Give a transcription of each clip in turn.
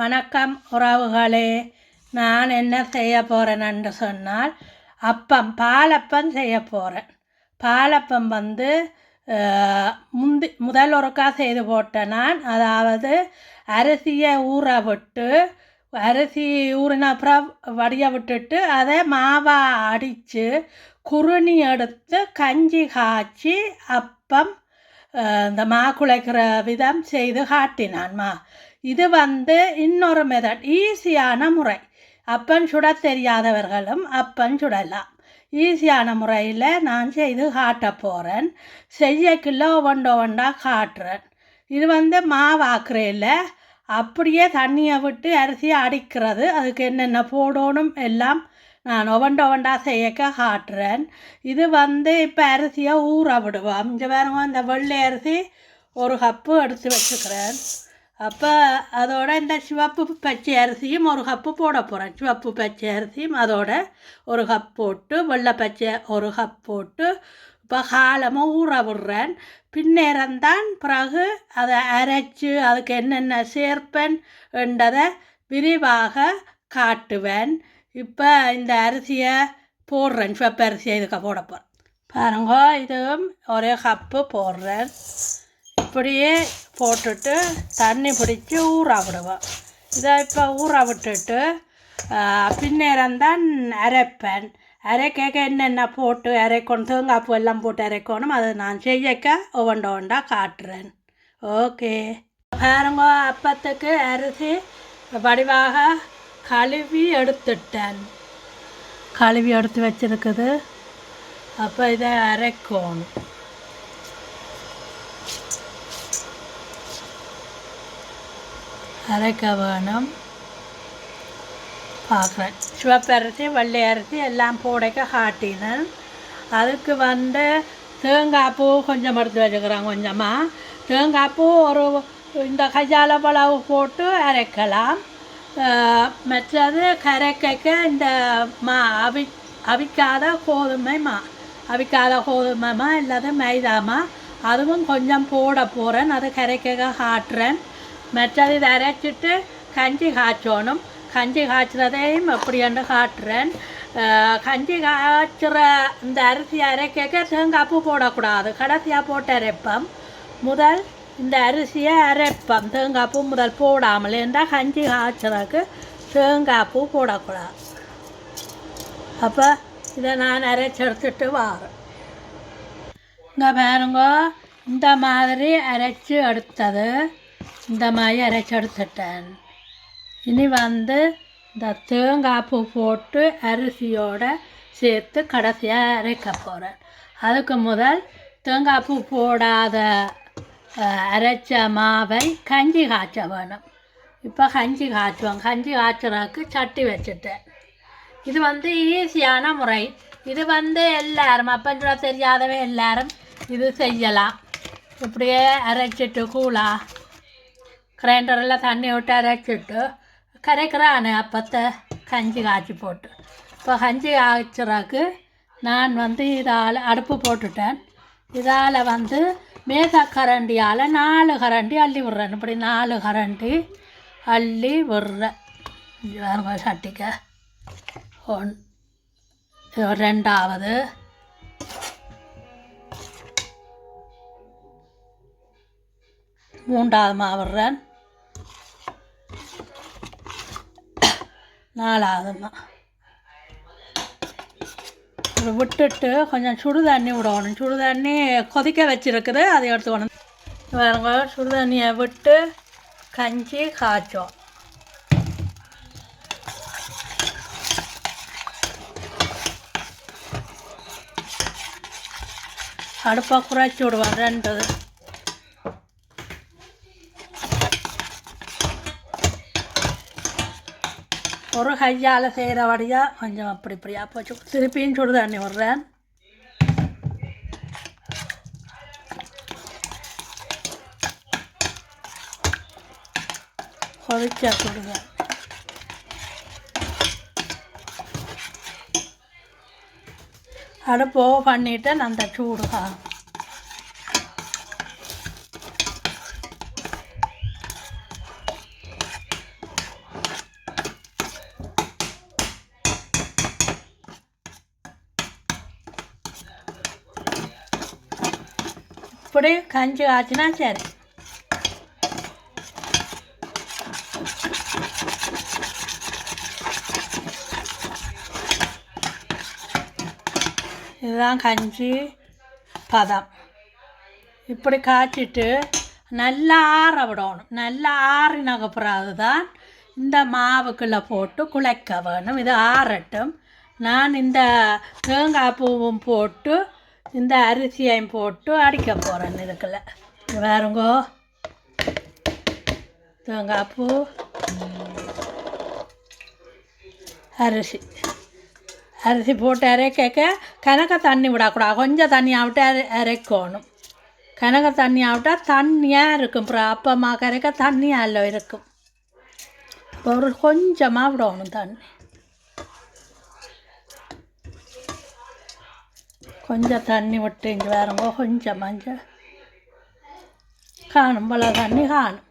வணக்கம் உறவுகளே. நான் என்ன செய்ய போகிறேன்னு சொன்னால் அப்பம் பாலப்பம் செய்ய போகிறேன் பாலப்பம் வந்து முந்தி முதல் ஒருக்கா செய்து போட்டேன் நான் அதாவது அரிசியை ஊற விட்டு அரிசி ஊறின அப்புறம் வடிய விட்டுட்டு அதை மாவா அடித்து குருணி எடுத்து கஞ்சி காய்ச்சி அப்பம் இந்த மா குழைக்கிற விதம் செய்து காட்டினான். மா இது வந்து இன்னொரு மெத்தட் ஈஸியான முறை. அப்பன் சுட தெரியாதவர்களும் அப்பன் சுடலாம். ஈஸியான முறையில் நான் செய்து காட்ட போகிறேன் செய்யக்குள்ள ஒவ்வொண்ட ஒவ்வொண்டா காட்டுறேன். இது வந்து மாவாக்குறையில் அப்படியே தண்ணியை விட்டு அரிசியை அடிக்கிறது. அதுக்கு என்னென்ன போடணும் எல்லாம் நான் ஒவ்வொண்ட ஒவ்வொண்டா செய்யக்க காட்டுறேன். இது வந்து இப்போ அரிசியை ஊற விடுவோம். இங்கே பாருங்க இந்த வெள்ளை அரிசி ஒரு கப்பு எடுத்து வச்சுக்கிறேன். அப்போ அதோட இந்த சிவப்பு பச்சை அரிசியும் ஒரு கப்பு போட போகிறேன் சிவப்பு பச்சை அரிசியும் அதோட ஒரு கப் போட்டு வெள்ளை பச்சை ஒரு கப் போட்டு இப்போ காலமாக ஊற விடுறேன் பின்னேரம்தான் பிறகு அதை அரைச்சு அதுக்கு என்னென்ன சேர்ப்பேன் என்றதை விரிவாக காட்டுவேன் இப்போ இந்த அரிசியை போடுறேன் சிவப்பு அரிசியை இதுக்கு போட போகிறேன் பாருங்க இதுவும் ஒரே கப்பு போடுறேன் அப்படியே போட்டுட்டு தண்ணி பிடிச்சி ஊற விடுவோம். இதை இப்போ ஊற விட்டுட்டு பின்னேரம் தான் அரைப்பேன். அரைக்க என்னென்ன போட்டு அரைக்கணும் தேங்காய்ப்பூ எல்லாம் போட்டு அரைக்கணும் அதை நான் செய்யக்க ஒவ்வொண்டா ஒவ்வொண்டா காட்டுறேன். ஓகே. பாருங்க அப்பத்துக்கு அரிசி வடிவாக கழுவி எடுத்துட்டேன். கழுவி எடுத்து வச்சிருக்குது. அப்போ இதை அரைக்கணும். அரைக்க வேணும் பார்க்குறேன் சிவப்பரிசி வெள்ளை அரிசி எல்லாம் போடைக்க காட்டினேன் அதுக்கு வந்து தேங்காய் பூ கொஞ்சம் எடுத்து வச்சுக்கிறேன் கொஞ்சமாக தேங்காய் பூ ஒரு இந்த கையால் பழவு போட்டு அரைக்கலாம் மற்றது கரைக்க இந்த மா அவி அவிக்காத கோதுமை மா அவிக்காத கோதுமைமா இல்லாத மைதாமா அதுவும் கொஞ்சம் போட போகிறேன் அது கரைக்க காட்டுறேன் மற்றது இதை அரைச்சிட்டு கஞ்சி காய்ச்சணும். கஞ்சி காய்ச்சினதையும் எப்படி என்று காட்டுறேன் கஞ்சி காய்ச்சிற இந்த அரிசி அரைக்க தேங்காய் பூ போடக்கூடாது. கடைசியாக போட்டு அரைப்போம். முதல் இந்த அரிசியை அரைப்போம். தேங்காய் பூ முதல் போடாமல் இருந்தால் கஞ்சி காய்ச்சறதுக்கு தேங்காய் பூ போடக்கூடாது. அப்போ இதை நான் அரைச்செடுத்துட்டு வாரேன். இங்கே பாருங்க இந்த மாதிரி அரைச்சி எடுத்தது. இந்த மாதிரி அரைச்சி எடுத்துட்டேன். இனி வந்து இந்த தேங்காய் பூ போட்டு அரிசியோடு சேர்த்து கடைசியாக அரைக்க போகிறேன் அதுக்கு முதல் தேங்காய் பூ போடாத அரைச்ச மாவை கஞ்சி காய்ச்ச வேணும். இப்போ கஞ்சி காய்ச்சுவோம். கஞ்சி காய்ச்சறதுக்கு சட்டி வச்சுட்டேன். இது வந்து ஈஸியான முறை. இது வந்து எல்லாரும் அப்பஞ்சூட தெரியாதவே எல்லாரும் இது செய்யலாம். இப்படியே அரைச்சிட்டு கூழா. கிரைண்டரில் தண்ணி விட்டு அரைச்சிட்டு கரைக்கிறானே அப்பத்தை கஞ்சி காய்ச்சி போட்டு. இப்போ கஞ்சி காய்ச்சிறாக்கு நான் வந்து இதால் அடுப்பு போட்டுட்டேன். இதால் வந்து மேக கரண்டியால் நாலு கரண்டி அள்ளி விடுறேன். இப்படி நாலு கரண்டி அள்ளி விடுறேன். சட்டிக்க. ஒன் ரெண்டாவது. மூன்றாவது மாவிடுறேன் நாலாவது தான் விட்டுட்டு கொஞ்சம் சுடு தண்ணி விடணும் சுடுதண்ணி கொதிக்க வச்சுருக்குது அதை எடுத்துக்கணும் பாருங்க சுடு சுடுதண்ணியை விட்டு கஞ்சி காய்ச்சோம் அடுப்பை குறைச்சி விடுவோம் ரெண்டு ஒரு கையால் செய்கிறபடியாக கொஞ்சம் அப்படி இப்படியா போச்சு திருப்பியும் சுடு தண்ணி விட்றேன். கொதிச்சா சுடுங்க அடுப்பு பண்ணிவிட்டு அந்த சூடு கா- கஞ்சி ஆச்சுன்னா சரி இதுதான் கஞ்சி பதம் இப்படி காய்ச்சிட்டு நல்லா ஆற விடணும் நல்லா ஆறினக்கு பிறகு தான் இந்த மாவுக்குள்ளே போட்டு குழைக்க வேணும் இது ஆறட்டும் நான் இந்த தேங்காய் பூவும் போட்டு இந்த அரிசியையும் போட்டு அடிக்க போகிறேன் இதுக்குள்ள. வேறுங்கோ தேங்காய் பூ. அரிசி. அரிசி போட்டு அரைக்க கணக்க தண்ணி விடக்கூடாது. கொஞ்சம் தண்ணி விட்டு அரை அரைக்கணும். கணக்க தண்ணி விட்டா தண்ணியாக இருக்கும். அப்புறம் அப்பமா கரைக்க தண்ணியாக இருக்கும். ஒரு கொஞ்சமாக விடணும் தண்ணி. கொஞ்சம் தண்ணி விட்டு இங்கே வேறங்க கொஞ்சம் மஞ்சள். காணும் பல தண்ணி காணும்.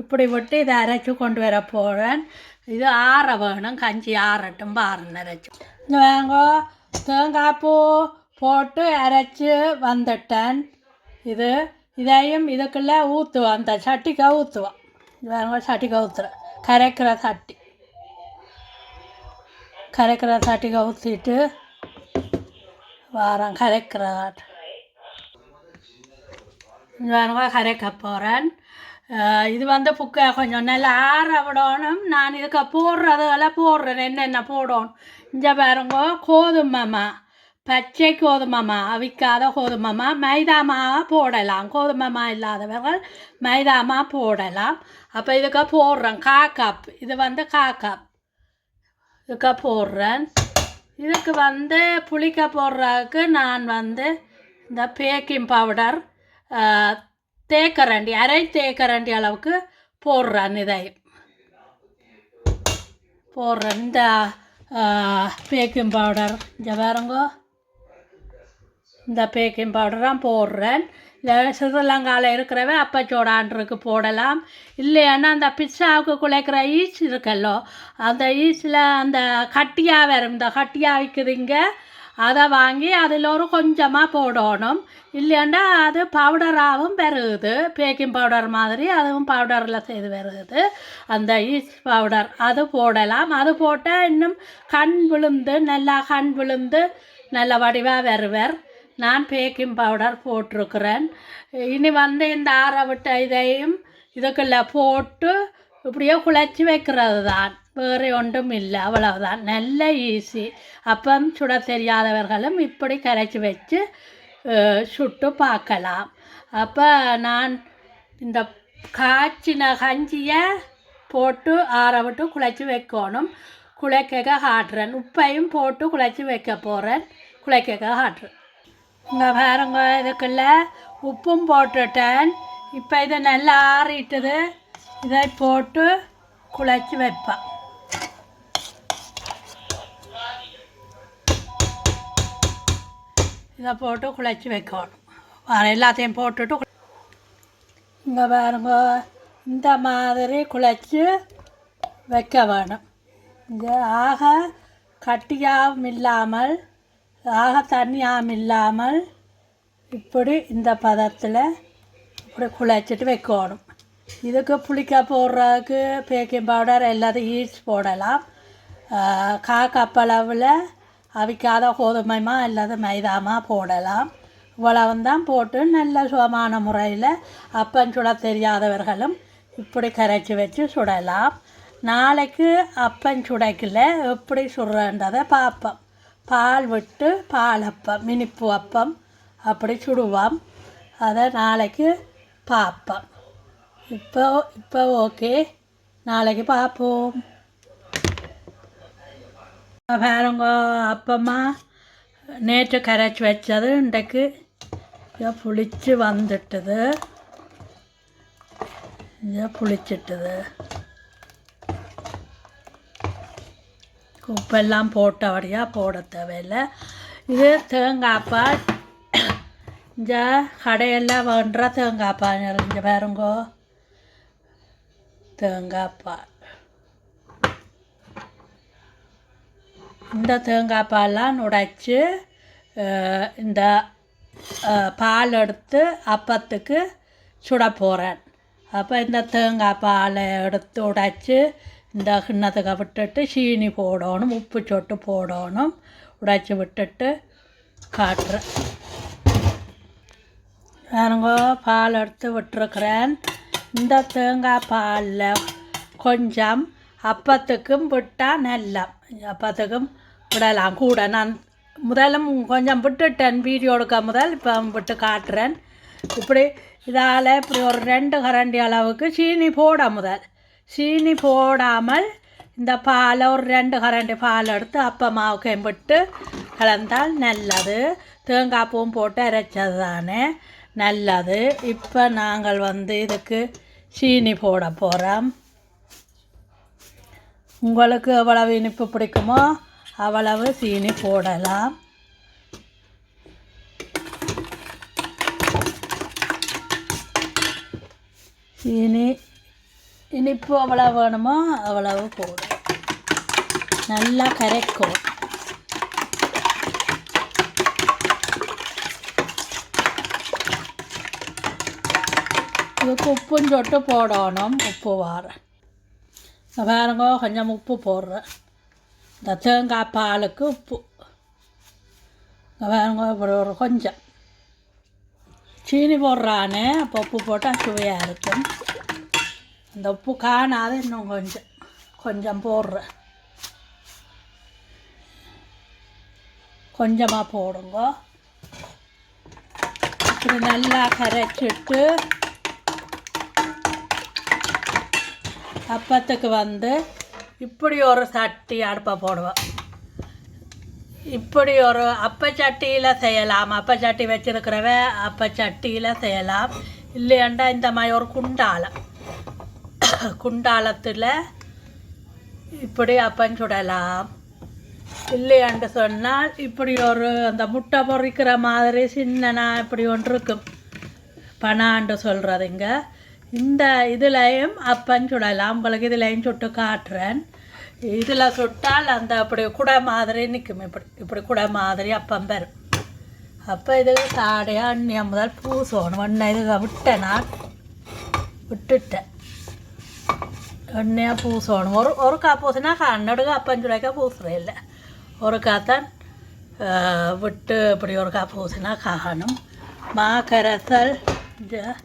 இப்படி விட்டு இதை அரைச்சி கொண்டு வர போகிறேன் இது ஆற வேணும் கஞ்சி ஆறட்டும் பாருன்னு அரைச்சி இங்கே வேங்க தேங்காய் பூ போட்டு அரைச்சி வந்துட்டேன். இது இதையும் இதுக்குள்ளே ஊற்றுவோம் அந்த சட்டிக்காய் ஊற்றுவோம் இது வேங்க சட்டிக்காய் ஊற்றுறேன் கரைக்கிற சட்டி. கரைக்கிற சட்டிக்காய் ஊற்றிட்டு வாரம் கரைக்கிறதாட்டு வேணுங்க கரைக்க போகிறேன் இது வந்து புக்க கொஞ்சம் நல்லா ஆற விடணும் நான் இதுக்கு போடுறதெல்லாம் போடுறேன் என்னென்ன போடணும் இங்கே பாருங்க கோதுமைமா பச்சை கோதுமைமா அவிக்காத கோதுமைமா மைதாமாவை போடலாம் கோதுமைமா இல்லாதவர்கள் மைதாமா போடலாம் அப்போ இதுக்கு போடுறேன் கா கப் இது வந்து கா கப் இதுக்கு போடுறேன் இதுக்கு வந்து புளிக்க போடுறதுக்கு நான் வந்து இந்த பேக்கிங் பவுடர் தேக்கரண்டி அரை தேக்கரண்டி அளவுக்கு போடுறேன் இதை. போடுறேன். இந்த பேக்கிங் பவுடர் இந்த வேறங்கோ இந்த பேக்கிங் பவுடராக போடுறேன். இந்த ஸ்ரீலங்காவில் இருக்கிறவ அப்பச்சோடான்ருக்கு போடலாம். இல்லையானா அந்த பிச்சாவுக்கு குலைக்கிற ஈச் இருக்கல்லோ அந்த ஈச்சில் அந்த கட்டியாக வரும் இந்த கட்டியாக விற்குதுங்க. அதை வாங்கி அதில் ஒரு கொஞ்சமாக போடணும். இல்லைன்னா அது பவுடராகவும் பெருகுது பேக்கிங் பவுடர் மாதிரி அதுவும் பவுடரில் செய்து வருகுது அந்த ஈஸ் பவுடர் அது போடலாம். அது போட்டால் இன்னும் கண் விழுந்து நல்லா கண் விழுந்து நல்ல வடிவாக வருவர். நான் பேக்கிங் பவுடர் போட்டிருக்கிறேன். இனி வந்து இந்த ஆற விட்ட இதையும் இதுக்குள்ள போட்டு இப்படியே குழச்சி வைக்கிறது தான் வேறு ஒன்றும் இல்லை. அவ்வளவுதான். நல்ல ஈஸி அப்பம் சுட தெரியாதவர்களும் இப்படி கரைச்சி வச்சு சுட்டு பார்க்கலாம். அப்போ நான் இந்த காய்ச்சின கஞ்சியை போட்டு ஆற விட்டு குழச்சி வைக்கணும். குழைக்க காட்டுறேன். உப்பையும் போட்டு குழச்சி வைக்க போகிறேன் குழைக்க காட்டுறேன். இங்கே பாருங்க இதுக்குள்ள உப்பும் போட்டுட்டேன். இப்போ இதை நல்லா ஆறிட்டது. இதை போட்டு குழச்சி வைப்பேன். இதை போட்டு குழச்சி வைக்கணும். வேறு எல்லாத்தையும் போட்டுட்டு இங்கே பாருங்க இந்த மாதிரி குழச்சி வைக்க வேணும். இது ஆக கட்டியாகவும் இல்லாமல் ஆக தண்ணியாகவும் இல்லாமல் இப்படி இந்த பதத்தில் இப்படி குழச்சிட்டு வைக்கணும். இதுக்கு புளிக்க போடுறதுக்கு பேக்கிங் பவுடர் எல்லாத்தையும் ஈஸ்ட் போடலாம். கா கப்பளவில் அவிக்காத கோதுமைமா அல்லது மைதாமா போடலாம். இவ்வளவுந்தான் போட்டு நல்ல சுகமான முறையில் அப்பன் சுட தெரியாதவர்களும் இப்படி கரைச்சி வச்சு சுடலாம். நாளைக்கு அப்பன் சுடைக்கல எப்படி சுடுறன்றதை பார்ப்போம். பால் விட்டு பால் அப்பம் இனிப்பு அப்பம் அப்படி சுடுவோம். அதை நாளைக்கு பார்ப்போம். இப்போ இப்போ ஓகே. நாளைக்கு பார்ப்போம். பாருங்க அப்பமா நேற்று கரைச்சி வச்சது இன்றைக்கு புளிச்சு வந்துட்டுது. இதை புளிச்சிட்டுது. உப்பெல்லாம் போட்டபடியாக போட தேவையில்லை. இது தேங்காய்ப்பால் இந்த கடையெல்லாம் வேண்டுற தேங்காய்ப்பால் நிறைஞ்ச பாருங்கோ. தேங்காய்ப்பால் இந்த தேங்காய்ப்பால்லாம் உடைச்சி இந்த பால் எடுத்து அப்பத்துக்கு சுட போகிறேன் அப்போ இந்த தேங்காய் பாலை எடுத்து உடைச்சி இந்த கிண்ணத்துக்கு விட்டுட்டு சீனி போடணும் உப்பு சொட்டு போடணும் உடைச்சி விட்டுட்டு காட்டுறேன் பாருங்க பால் எடுத்து விட்டுருக்கிறேன் இந்த தேங்காய் பாலில் கொஞ்சம் அப்பத்துக்கும் விட்டால் நல்லா அப்பத்துக்கும் விடலாம் கூட நான் முதலும் கொஞ்சம் விட்டுட்டேன் வீடியோ எடுக்க முதல் இப்போ விட்டு காட்டுறேன் இப்படி இதால் இப்படி ஒரு ரெண்டு கரண்டி அளவுக்கு சீனி போட முதல் சீனி போடாமல் இந்த பாலை ஒரு ரெண்டு கரண்டி பால் எடுத்து அப்ப மாவுக்கையும் விட்டு கலந்தால் நல்லது. தேங்காய் பூவும் போட்டு அரைச்சது தானே? நல்லது. இப்போ நாங்கள் வந்து இதுக்கு சீனி போட போகிறோம் உங்களுக்கு எவ்வளவு இனிப்பு பிடிக்குமோ அவ்வளவு சீனி போடலாம். சீனி இனிப்பு அவ்வளோ வேணுமோ? அவ்வளவு போடும் நல்லா கரைக்கும். இதுக்கு உப்புன்னு சொட்டு போடணும். உப்பு வாரேன் பாருங்க கொஞ்சம் உப்பு போடுறேன். இந்த தேங்காய் பாலுக்கு உப்பு. பாருங்க இப்படி ஒரு கொஞ்சம். சீனி போடுறானே அப்போ உப்பு போட்டால் சுவையாக இருக்கும். அந்த உப்பு காணாத இன்னும் கொஞ்சம் கொஞ்சம் போடுறேன். கொஞ்சமாக போடுங்க. இப்படி நல்லா கரைச்சிட்டு அப்பத்துக்கு வந்து இப்படி ஒரு சட்டி அடுப்பை போடுவோம். இப்படி ஒரு அப்பச்சட்டியில் செய்யலாம். அப்பச்சட்டி வச்சிருக்கிறவ அப்பச்சட்டியில் செய்யலாம். இல்லையாண்டா இந்த மாதிரி ஒரு குண்டாலம் குண்டாலத்தில் இப்படி அப்பன் சுடலாம். இல்லையாண்டு சொன்னால் இப்படி ஒரு அந்த முட்டை பொறிக்கிற மாதிரி சின்னனா இப்படி ஒன்று இருக்கும் பனாண்டு சொல்கிறதுங்க இந்த இதுலையும் அப்பன் சுடலாம். உங்களுக்கு இதுலையும் சுட்டு காட்டுறேன். இதில் சுட்டால் அந்த அப்படி குடை மாதிரி நிற்கும். இப்படி இப்படி குடை மாதிரி அப்பம் பெறும் அப்போ இது சாடையாக அண்ணியம் முதல் பூசணும். ஒன்று இது விட்டேன் நான். விட்டுட்டேன். எண்ணெயாக பூசணும் ஒரு ஒரு கா பூசினா கண்ணடுக்கு அப்பம் சுடைக்க இல்லை ஒரு காத்தான் விட்டு இப்படி ஒரு கா பூசினா காணும் மா கரைசல் இந்த-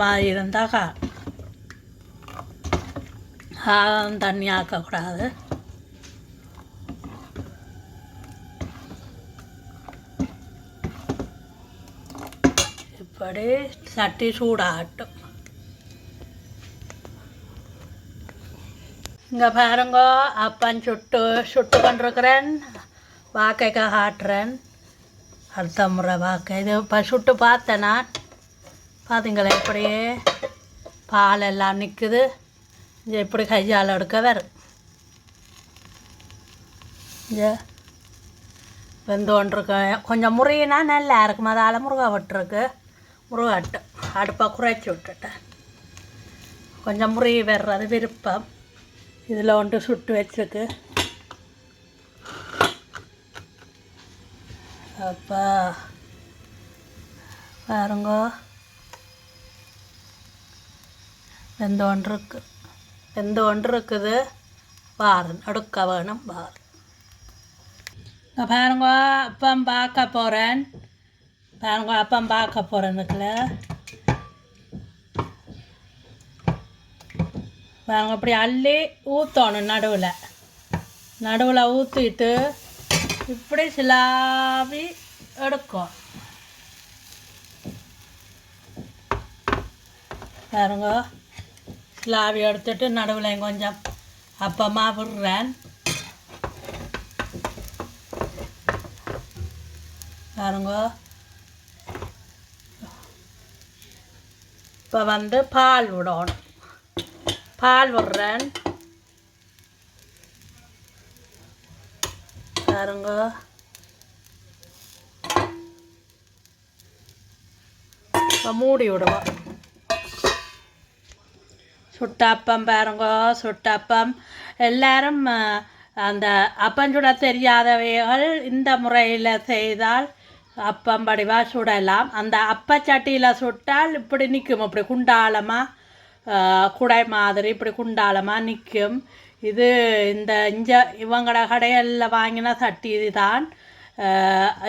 மாதிரி இருந்தால் கா ஆழம் தண்ணி ஆக்கக்கூடாது இப்படி சட்டி சூடாகட்டும் இங்கே பாருங்க அப்பன் சுட்டு சுட்டு கொண்டிருக்கிறேன் வாக்கைக்க ஆட்டுறேன் அடுத்த முறை வாக்கை. இது இப்போ சுட்டு பார்த்தேன் நான். பார்த்தீங்களா இப்படியே? பால் எல்லாம் நிற்குது இது எப்படி கையால் எடுக்க வரும். இது வெந்து கொண்டிருக்கு. கொஞ்சம் முறையினா நல்லா இருக்கும். அதால் முருகா விட்டுருக்கு. முருகாட்டு அடுப்பை குறைச்சி விட்டுட்டேன். கொஞ்சம் முறி வர்றது விருப்பம். இதில் ஒன்று சுட்டு வச்சிருக்கு. அப்பா பாருங்க. வெந்த ஒன்று இருக்கு. வெந்த ஒன்று இருக்குது. பாரு அடுக்க வேணும் பாரு இங்கே பாருங்க அப்பம் பார்க்க போகிறேன் பாருங்க அப்பம் பார்க்க போகிறேன் இதுக்குள்ள பாருங்க அப்படி அள்ளி ஊற்றணும் நடுவில். நடுவில் ஊற்றிட்டு இப்படி சிலாவி எடுக்கும். பாருங்க சிலாவி எடுத்துட்டு நடுவில் கொஞ்சம் அப்பமா விடுறேன். பாருங்க இப்போ வந்து பால் விடணும். பால் விடுறேன் பாருங்க. மூடி விடுவோம். சுட்டப்பம் பாருங்க சுட்டப்பம். எல்லாரும் அந்த அப்பஞ்சுட தெரியாதவைகள் இந்த முறையில் செய்தால் அப்பம் வடிவாக சுடலாம். அந்த அப்பச்சட்டியில் சுட்டால் இப்படி நிற்கும் இப்படி குண்டாலமாக குடை மாதிரி இப்படி குண்டாலமாக நிற்கும் இது இந்த இஞ்ச இவங்களோட கடையில் வாங்கின சட்டி தான்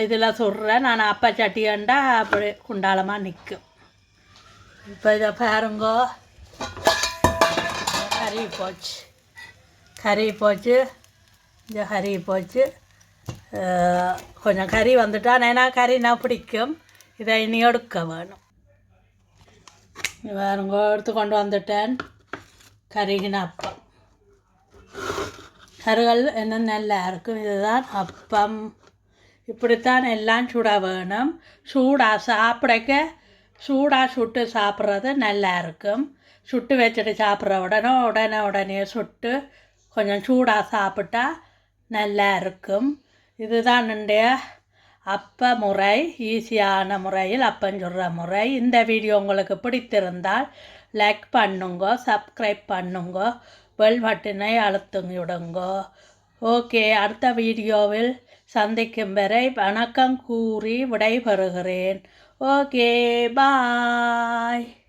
இதில் சுடுறேன் நான் அப்பச்சட்டியண்டா அப்படி குண்டாலமாக நிற்கும் இப்போ இதை பாருங்கோ கறி போச்சு கறி போச்சு இந்த கறி போச்சு கொஞ்சம் கறி வந்துட்டா ஏன்னா கறி நான் பிடிக்கும் இதை இனி எடுக்க வேணும் வேறுங்க எடுத்து கொண்டு வந்துட்டேன். கருகின அப்பம். கருகல் என்ன நல்லா இருக்கும் இதுதான் அப்பம். இப்படித்தான் எல்லாம் சுட வேணும். சூடாக சாப்பிடக்க சூடாக சுட்டு சாப்பிட்றது நல்லா இருக்கும். சுட்டு வச்சுட்டு சாப்பிட்ற உடனே உடனே உடனே சுட்டு கொஞ்சம் சூடாக சாப்பிட்டா நல்லா இருக்கும். இதுதான் என்னுடைய அப்ப முறை ஈஸியான முறையில் அப்பன் சொல்கிற முறை. இந்த வீடியோ உங்களுக்கு பிடித்திருந்தால் லைக் பண்ணுங்க சப்ஸ்கிரைப் பண்ணுங்க பெல் பட்டனை அழுத்துங்க விடுங்க. ஓகே அடுத்த வீடியோவில் சந்திக்கும் வரை வணக்கம் கூறி விடைபெறுகிறேன். Okay bye